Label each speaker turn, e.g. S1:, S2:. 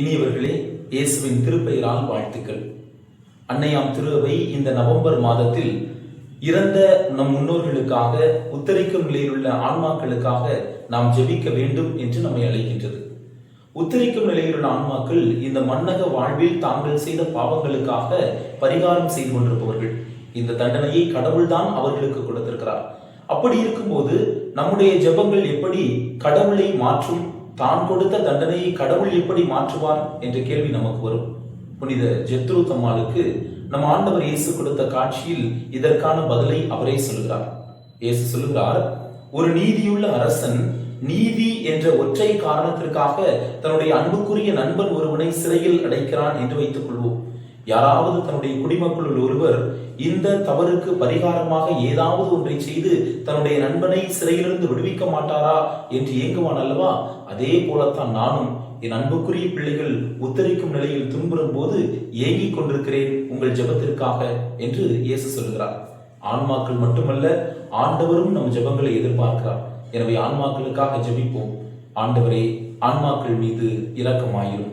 S1: இனியவர்களே இயேசுவின் திருப்பெயரால் வாழ்த்துக்கள். அன்னையாம் திருவை இந்த நவம்பர் மாதத்தில் இறந்த நம் முன்னோர்களுக்காக உத்தரிக்கும் நிலையிலுள்ள ஆன்மாக்களுக்காக நாம் ஜெபிக்க வேண்டும் என்று நம்மை அழைக்கின்றது. உத்தரிக்கும் நிலையில் உள்ள ஆன்மாக்கள் இந்த மன்னக வாழ்வில் தாங்கள் செய்த பாவங்களுக்காக பரிகாரம் செய்து கொண்டிருப்பவர்கள். இந்த தண்டனையை கடவுள்தான் அவர்களுக்கு கொடுத்திருக்கிறார். அப்படி இருக்கும்போது நம்முடைய ஜெபங்கள் எப்படி கடவுளை மாற்றும் தான் கொடுத்த தண்டனையை கடவுள் எப்படி மாற்றுவார் என்ற கேள்வி நமக்கு வரும். புனித ஜெத்ரு தம்மாளுக்கு நம் ஆண்டவர் இயேசு கொடுத்த காட்சியில் இதற்கான பதிலை அவரே சொல்கிறார் இயேசு சொல்கிறார் ஒரு நீதியுள்ள அரசன் நீதி என்ற ஒற்றை காரணத்திற்காக தன்னுடைய அன்புக்குரிய நண்பன் ஒருவனை சிறையில் அடைக்கிறான் என்று வைத்துக் கொள்வோம் யாராவது தன்னுடைய குடிமக்களுள் ஒருவர் இந்த தவறுக்கு பரிகாரமாக ஏதாவது ஒன்றை செய்து தன்னுடைய நண்பனை சிறையிலிருந்து விடுவிக்க மாட்டாரா என்று ஏங்குவான் அல்லவா? அதே போலத்தான் நானும் என் அன்புக்குரிய பிள்ளைகள் உத்தரிக்கும் நிலையில் துன்புறும் போது ஏங்கிக் கொண்டிருக்கிறேன் உங்கள் ஜெபத்திற்காக என்று இயேசு சொல்கிறார். ஆன்மாக்கள் மட்டுமல்ல ஆண்டவரும் நம் ஜெபங்களை எதிர்பார்க்கிறார். எனவே ஆன்மாக்களுக்காக ஜெபிப்போம். ஆண்டவரே ஆன்மாக்கள் மீது இரக்கமாயிரும்.